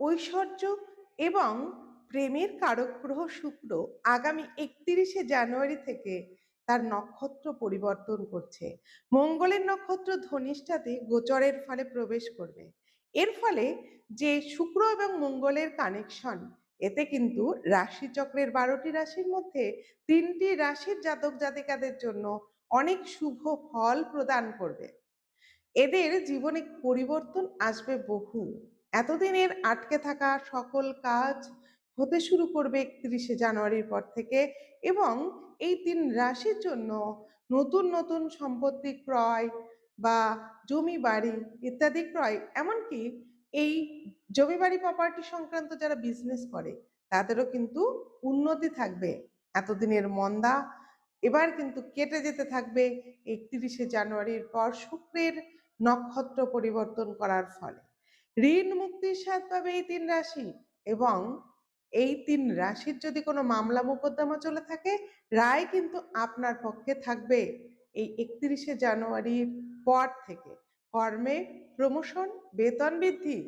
ঐশ্বর্য এবং প্রেমের কারক গ্রহ শুক্র আগামী একত্রিশে জানুয়ারি থেকে তার নক্ষত্র পরিবর্তন করছে। মঙ্গলের নক্ষত্র ধনিষ্ঠাতে গোচরের ফলে প্রবেশ করবে। এর ফলে যে শুক্র এবং মঙ্গলের কানেকশন এতে কিন্তু রাশিচক্রের বারোটি রাশির মধ্যে তিনটি রাশির জাতক জাতিকাদের জন্য অনেক শুভ ফল প্রদান করবে। এদের জীবনে পরিবর্তন আসবে বহু। এতদিনের আটকে থাকা সকল কাজ হতে শুরু করবে একত্রিশে জানুয়ারির পর থেকে এবং এই তিন রাশির জন্য নতুন নতুন সম্পত্তি ক্রয় বা জমি, বাড়ি ইত্যাদি ক্রয়, এমনকি এই জমি, বাড়ি প্রপার্টি সংক্রান্ত যারা বিজনেস করে, তাদেরও কিন্তু উন্নতি থাকবে। এতদিনের মন্দা এবার কিন্তু কেটে যেতে থাকবে একত্রিশে জানুয়ারির পর শুক্রের নক্ষত্র পরিবর্তন করার ফলে। ঋণ মুক্তির স্বাদ পাবে এই তিন রাশি। এবং এই তিন রাশির যদি কোনো মামলা মোকদ্দমা চলে থাকে, রায় কিন্তু আপনার পক্ষে থাকবে এই একত্রিশে জানুয়ারির পর থেকে। কর্মে প্রমোশন, বেতন বৃদ্ধি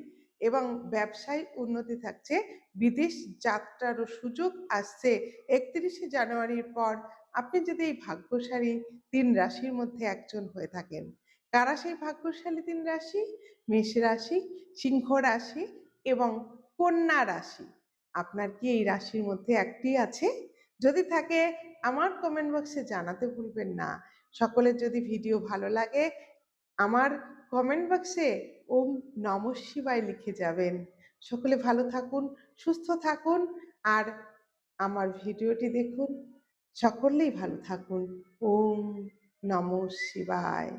এবং ব্যবসায় উন্নতি থাকছে। বিদেশ যাত্রারও সুযোগ আসছে একত্রিশে জানুয়ারির পর। আপনি যদি এই ভাগ্যশালী তিন রাশির মধ্যে একজন হয়ে থাকেন, কারা সেই ভাগ্যশালী তিন রাশি? মেষ রাশি সিংহ রাশি এবং কন্যা রাশি। আপনার কি এই রাশির মধ্যে একটি আছে? যদি থাকে, আমার কমেন্ট বক্সে জানাতে ভুলবেন না। সকলের যদি ভিডিও ভালো লাগে, আমার কমেন্ট বক্সে ওম নম শিবায় লিখে যাবেন। সকলে ভালো থাকুন, সুস্থ থাকুন আর আমার ভিডিওটি দেখুন। সকলেই ভালো থাকুন। ওম নম শিবায়।